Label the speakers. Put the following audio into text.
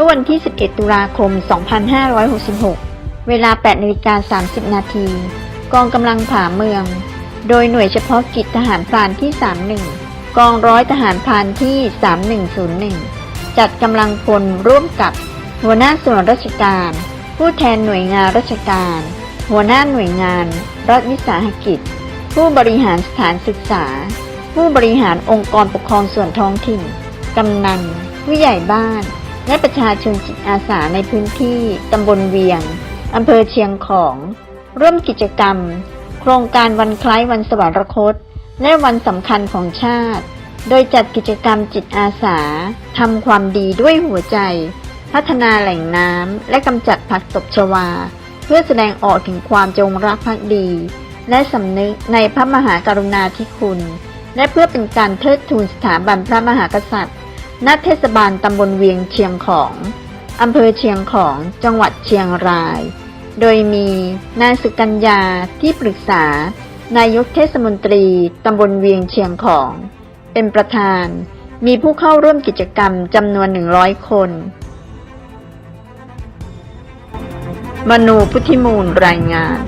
Speaker 1: มื่อวันที่ 11 ตุลาคม 2566 เวลา8นาฬิกา30 นาที กองกำลังผ่าเมือง โดยหน่วยเฉพาะกิจทหารพรานที่ 31 กองร้อยทหารพรานที่ 3101 จัดกำลังพลร่วมกับ หัวหน้าส่วนราชการ ผู้แทนหน่วยงานราชการ หัวหน้าหน่วยงาน รัฐวิสาหกิจ ผู้บริหารสถานศึกษา ผู้บริหารองค์กรปกครองส่วนท้องถิ่น กำนันผู้ใหญ่บ้าน และประชาชนจิตอาสาในพื้นที่ตำบลเวียงอำเภอเชียงของ ร่วมกิจกรรม โครงการวันคล้ายวันสวรรคต และวันสำคัญของชาติ โดยจัดกิจกรรมจิตอาสาทำความดีด้วยหัวใจ พัฒนาแหล่งน้ำและกำจัดผักตบชวา เพื่อแสดงออกถึงความจงรักภักดี และสำนึกในพระมหากรุณาธิคุณ และเพื่อเป็นการเทิดทูนสถาบันพระมหากษัตริย์ ณเทศบาลตำบลเวียงเชียงของอำเภอเชียงของจังหวัดเชียงราย โดยมีนายสุกัญญาที่ปรึกษา นายกเทศมนตรีตำบลเวียงเชียงของ เป็นประธาน มีผู้เข้าร่วมกิจกรรมจำนวน 100 คน มนูพุทธิมูลรายงาน